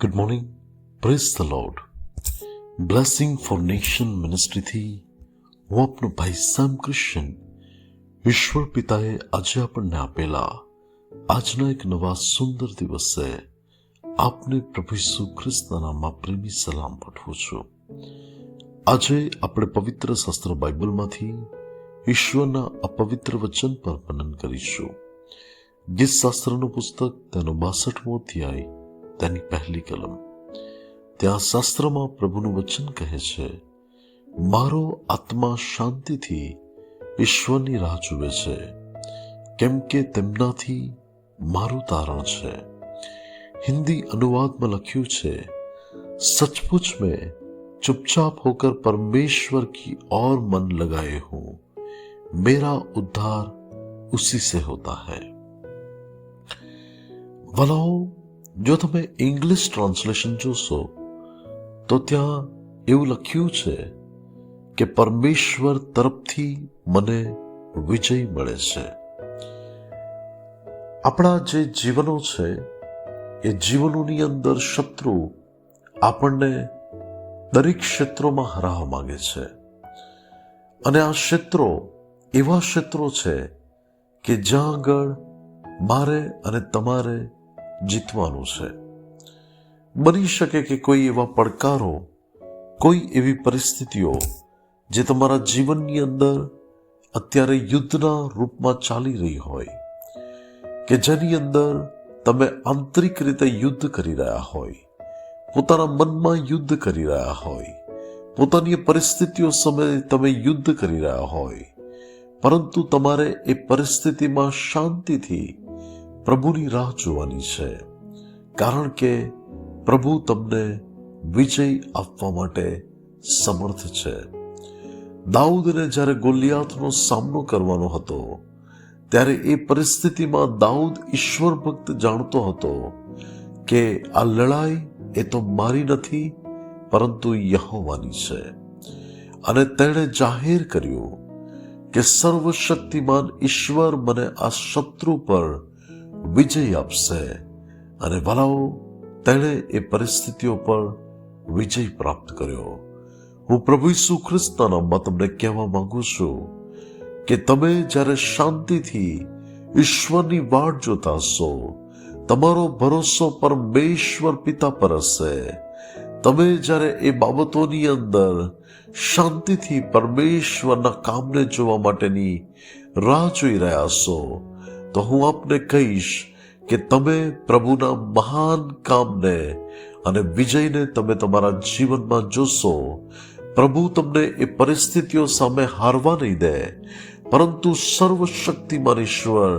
Good morning praise the Lord blessing for nation મિનિસ્ટ્રીથી હું આપનો ભાઈ સામ ક્રિશ્ચન. ઈશ્વર પિતાએ આજે આપણને આપેલા આજના એક નવા સુંદર દિવસે આપને પ્રભુ ઈસુ ખ્રિસ્તના પ્રેમી સલામ પાઠવું છું. આજે આપણે પવિત્ર શાસ્ત્ર બાઇબલમાંથી ઈશ્વરના અપવિત્ર વચન પર મનન કરીશું. ગીત શાસ્ત્રનું પુસ્તક તેનો બાસઠમો અધ્યાય તેની પહેલી કલમ ત્યાં શાસ્ત્રમાં પ્રભુનું વચન કહે છે મારો આત્મા શાંતિથી ઈશ્વરની રાહ જુએ છે કેમ કે તેમનાથી મારું તારણ છે હિન્દી અનુવાદમાં લખ્યું છે सचमुच में चुपचाप होकर परमेश्वर की ओर मन लगाए हूं मेरा उद्धार उसी से होता है વલાઓ જો તમે ઇંગ્લિશ ટ્રાન્સલેશન જોશો, તો ત્યાં એવું લખ્યું છે કે પરમેશ્વર તરફથી મને વિજય મળે છે. આપણા જે જીવનો છે, એ જીવનોની અંદર શત્રુ આપણને દરેક ક્ષેત્રોમાં હરાવવા માંગે છે. અને આ ક્ષેત્રો એવા ક્ષેત્રો છે કે જ્યાં આગળ મારે અને તમારે જીતવાનું છે. બની શકે કે કોઈ એવા પડકારો, કોઈ એવી પરિસ્થિતિઓ જે તમારા જીવનની અંદર અત્યારે યુદ્ધના રૂપમાં ચાલી રહી હોય કે જેની અંદર તમે આંતરિક રીતે યુદ્ધ કરી રહ્યા હોય, પોતાના મનમાં યુદ્ધ કરી રહ્યા હોય, પોતાની પરિસ્થિતિઓ સમયે તમે યુદ્ધ કરી રહ્યા હોય, પરંતુ તમારે એ પરિસ્થિતિમાં શાંતિથી પ્રભુની રાહ જોવાની છે. કારણ કે પ્રભુ તમને વિજય આપવા માટે સમર્થ છે. દાઉદને જ્યારે ગોલિયાથનો સામનો કરવાનો હતો, ત્યારે એ પરિસ્થિતિમાં દાઉદ ઈશ્વર ભક્ત જાણતો હતો કે આ લડાઈ એ તો મારી નથી, પરંતુ યહોવાની છે. અને તેણે જાહેર કર્યું કે સર્વશક્તિમાન ઈશ્વર મને આ શત્રુ પર વિજય આપશે અને ભલાઓ તેણે એ પરિસ્થિતિઓ પર વિજય પ્રાપ્ત કર્યો. હું પ્રભુ ઈસુ ખ્રિસ્તના નામમાં તમને કહેવા માંગુ છું કે તમે જ્યારે શાંતિથી ઈશ્વરની વાટ જોતા હશો, તમારો ભરોસો પરમેશ્વર પિતા પર હશે. તમે જ્યારે એ બાબતોની અંદર શાંતિથી પરમેશ્વરના કામને જોવા માટેની રાહ જોઈ રહ્યા છો તો હું આપને કહીશ કે તમે પ્રભુના મહાન કામને અને વિજયને તમે તમારા જીવનમાં જોશો. પ્રભુ તમને એ પરિસ્થિતિઓ સામે હારવા નહીં દે, પરંતુ સર્વશક્તિમાન ઈશ્વર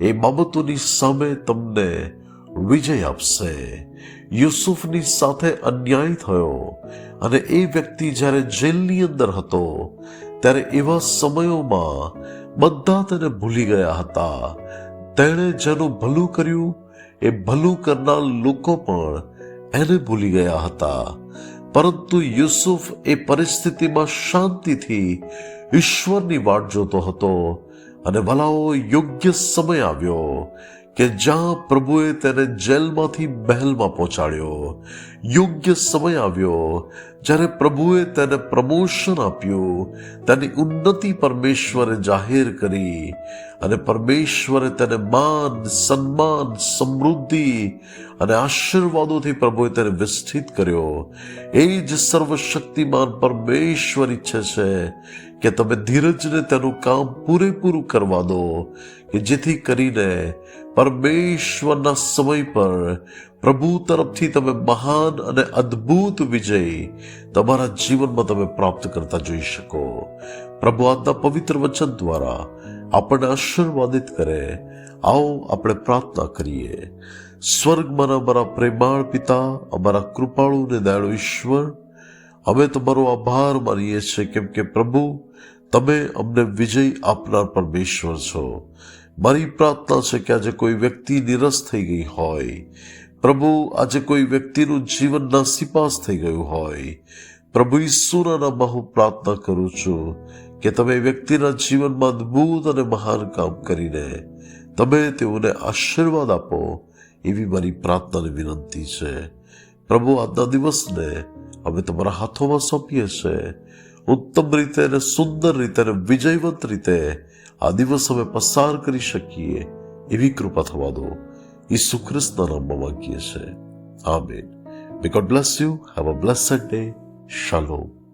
એ બાબતોની સામે તમને વિજય આપશે. યુસુફની સાથે અન્યાય થયો અને એ વ્યક્તિ જ્યારે જેલની અંદર હતો, ત્યારે એવા સમયોમાં બધા તેને ભૂલી ગયા હતા. તેણે જેનું ભલું કર્યું, એ ભલું કરનાર લોકો પણ એને ભૂલી ગયા હતા. પરંતુ યુસુફ એ પરિસ્થિતિમાં શાંતિથી ઈશ્વરની વાટ જોતો હતો અને ભલાઓ યોગ્ય સમય આવ્યો. કે જ્યાં પ્રભુએ તેને જેલમાંથી મહેલમાં પહોંચાડ્યો. યોગ્ય સમય આવ્યો. જ્યારે પ્રભુએ તેને પ્રમોશન આપ્યું, તેની ઉન્નતિ પરમેશ્વરે જાહેર કરી અને પરમેશ્વરે તેને માન, સન્માન, સમૃદ્ધિ અને આશીર્વાદોથી પ્રભુએ તેને વિસ્તૃત કર્યો. એ જ સર્વશક્તિમાન પરમેશ્વર ઈચ્છે છે કે તમે ધીરજને તેનું કામ પૂરેપૂરું કરવા દો, કે જેથી કરીને પરમેશ્વરના સમય પર પ્રભુ તરફથી તમે મહાન અને અદ્ભુત વિજય તમારા જીવનમાં તમે પ્રાપ્ત કરતા જોઈ શકો. પ્રભુ આજના પવિત્ર વચન દ્વારા આપણને આશીર્વાદિત કરે. આવો આપણે પ્રાર્થના કરીએ. સ્વર્ગમાં અમારા પ્રેમાળ પિતા, અમારા કૃપાળુ ને દયાળુ ઈશ્વર અમે તમારો આભાર માનીએ છીએ કેમ કે પ્રભુ, તમે અમને વિજય આપનાર પરમેશ્વર છો. મારી પ્રાર્થના છે કે આજે કોઈ વ્યક્તિ નિરસ થઈ ગઈ હોય. પ્રભુ, આજે કોઈ વ્યક્તિનું જીવન નાસીપાસ થઈ ગયું હોય. પ્રભુ ઈશ્વરના નામમાં પ્રાર્થના કરું છું કે તમે વ્યક્તિના જીવનમાં અદ્ભુત અને મહાન કામ કરીને તમે તેઓને આશીર્વાદ આપો એવી મારી પ્રાર્થનાની વિનંતી છે. પ્રભુ આજના દિવસને અમે તમારા હાથોમાં સોંપીએ છીએ. ઉત્તમ રીતે અને સુંદર રીતે અને વિજયવંત રીતે આ દિવસ અમે પસાર કરી શકીએ એવી કૃપા થવા દો. ઈસુ ખ્રિસ્તના નામમાં માંગીએ છીએ. Amen. May God bless you have a blessed day shalom